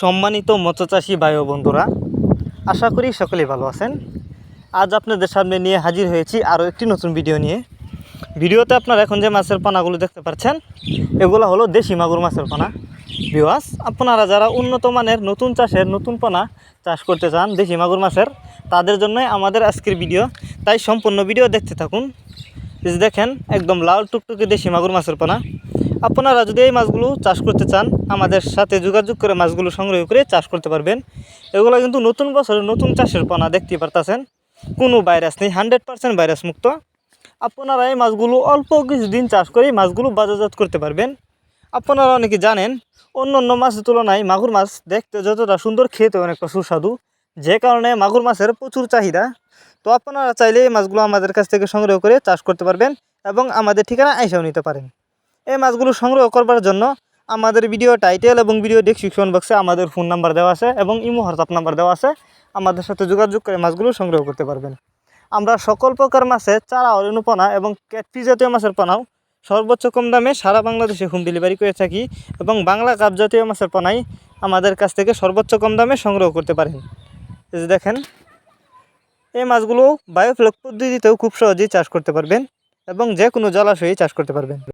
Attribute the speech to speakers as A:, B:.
A: সম্মানিত মৎস্যচাষী ভাই ও বন্ধুরা, আশা করি সকলেই ভালো আছেন। আজ আপনাদের সামনে নিয়ে হাজির হয়েছি আরও একটি নতুন ভিডিও নিয়ে। ভিডিওতে আপনারা এখন যে মাছের পানাগুলো দেখতে পাচ্ছেন, এগুলো হলো দেশি মাগুর মাছের পানা। বিওয়াস আপনারা যারা উন্নত মানের নতুন চাষের নতুন পানা চাষ করতে চান দেশি মাগুর মাছের, তাদের জন্যই আমাদের আজকের ভিডিও। তাই সম্পূর্ণ ভিডিও দেখতে থাকুন। দেখেন, একদম লাল টুকটুকে দেশি মাগুর মাছের পানা। আপনারা যদি এই মাছগুলো চাষ করতে চান, আমাদের সাথে যোগাযোগ করে মাছগুলো সংগ্রহ করে চাষ করতে পারবেন। এগুলো কিন্তু নতুন বছরের নতুন চাষের পানা দেখতে পারতেছেন। কোনো ভাইরাস নেই, হান্ড্রেড পার্সেন্ট ভাইরাস মুক্ত। আপনারা এই মাছগুলো অল্প কিছুদিন চাষ করেই মাছগুলো বাজারজাত করতে পারবেন। আপনারা অনেকে জানেন, অন্য অন্য মাছের তুলনায় মাগুর মাছ দেখতে যতটা সুন্দর খেতে অনেকটা সুস্বাদু। যে কারণে মাগুর মাছের প্রচুর চাহিদা। তো আপনারা চাইলে এই মাছগুলো আমাদের কাছ থেকে সংগ্রহ করে চাষ করতে পারবেন এবং আমাদের ঠিকানা আইসাও নিতে পারেন। এই মাছগুলো সংগ্রহ করবার জন্য আমাদের ভিডিও টাইটেল এবং ভিডিও ডেসক্রিপশন বক্সে আমাদের ফোন নাম্বার দেওয়া আছে এবং ইমো হোয়াটসঅ্যাপ নাম্বার দেওয়া আছে। আমাদের সাথে যোগাযোগ করে মাছগুলো সংগ্রহ করতে পারবেন। আমরা সকল প্রকার মাছের চারা অরণুপনা এবং ক্যাটফি জাতীয় মাছের পানাও সর্বোচ্চ কম দামে সারা বাংলাদেশে হোম ডেলিভারি করে থাকি এবং বাংলা কাপ জাতীয় মাছের পানাই আমাদের কাছ থেকে সর্বোচ্চ কম দামে সংগ্রহ করতে পারেন। এই যে দেখেন, এই মাছগুলো বায়োফ্লক পদ্ধতিতেও খুব সহজেই চাষ করতে পারবেন এবং যে কোনো জলাশয়েই চাষ করতে পারবেন।